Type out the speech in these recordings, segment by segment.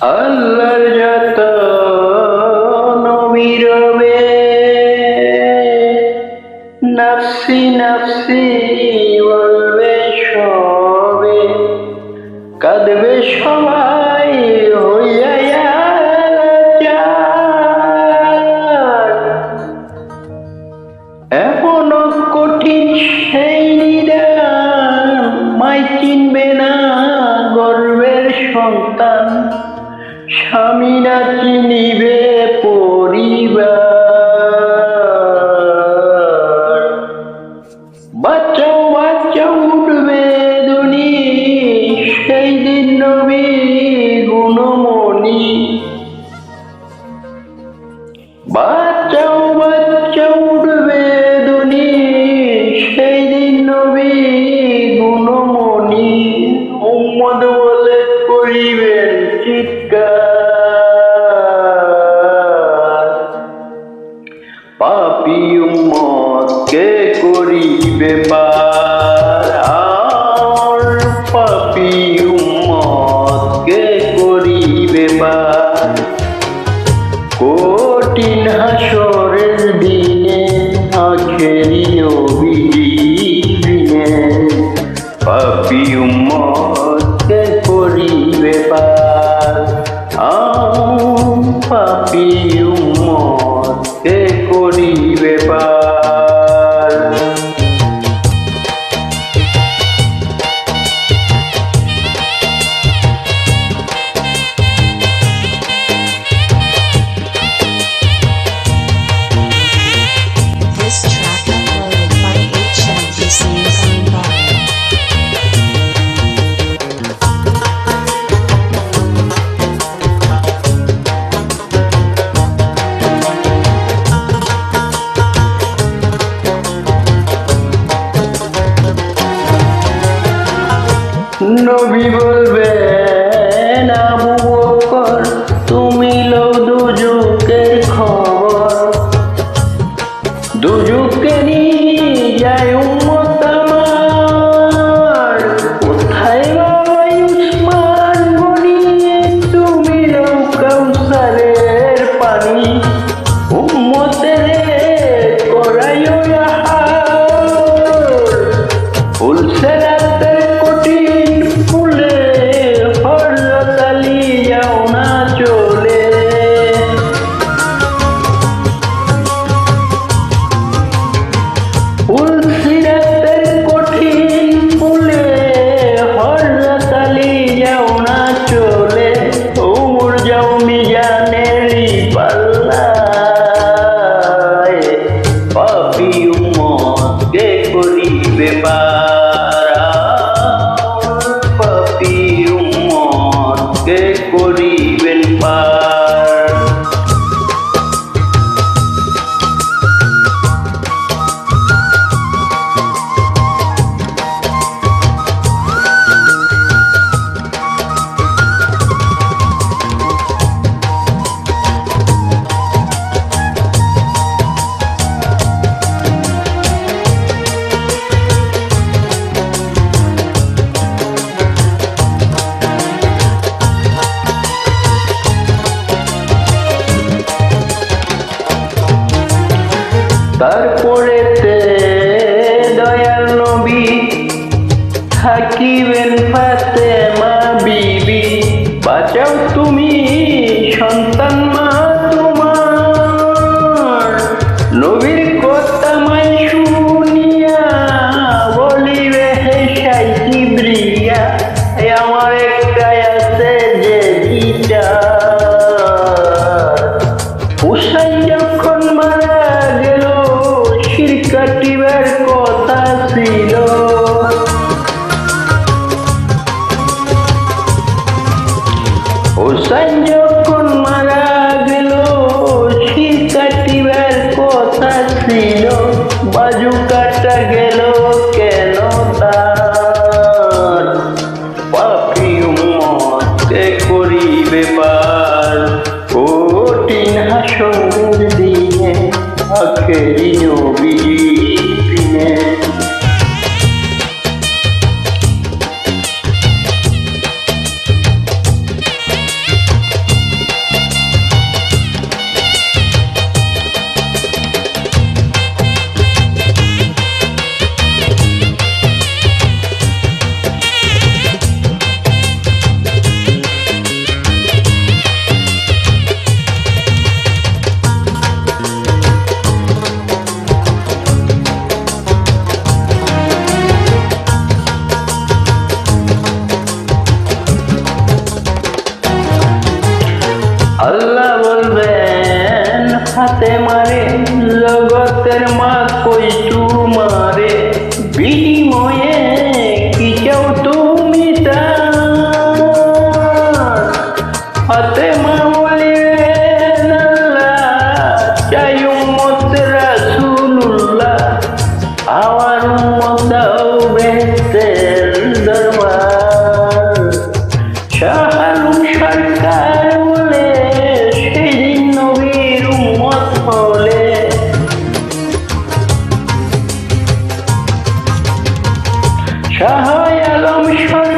আল্লাহর যত নবী রবে নফসি নফসি। এবার কঠিন হাসরের দিনে আখেরি অভিযোগে পাপি উম্মতে করিবে পার পাপি নবী বলবে উম্মত কে করিবে বা தற்பொழுது হইবে পার। কঠিন হাসর দিয়ে আখেরি বেহেশতের দরবার। শাহালুম সরকার বলে সেদিন নবীর উম্মত হলে। শাহ আলম সরকার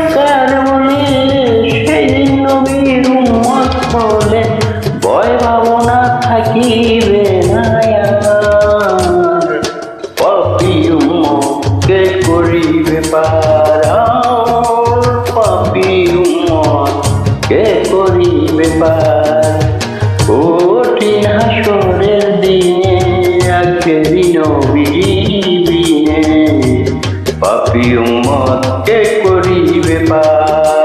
উম্মতকে করিবে পার পাপী কে করিবে পার? কঠিন হাসরের দিনে আখেরি নবীনে পাপী কে করিবে পার?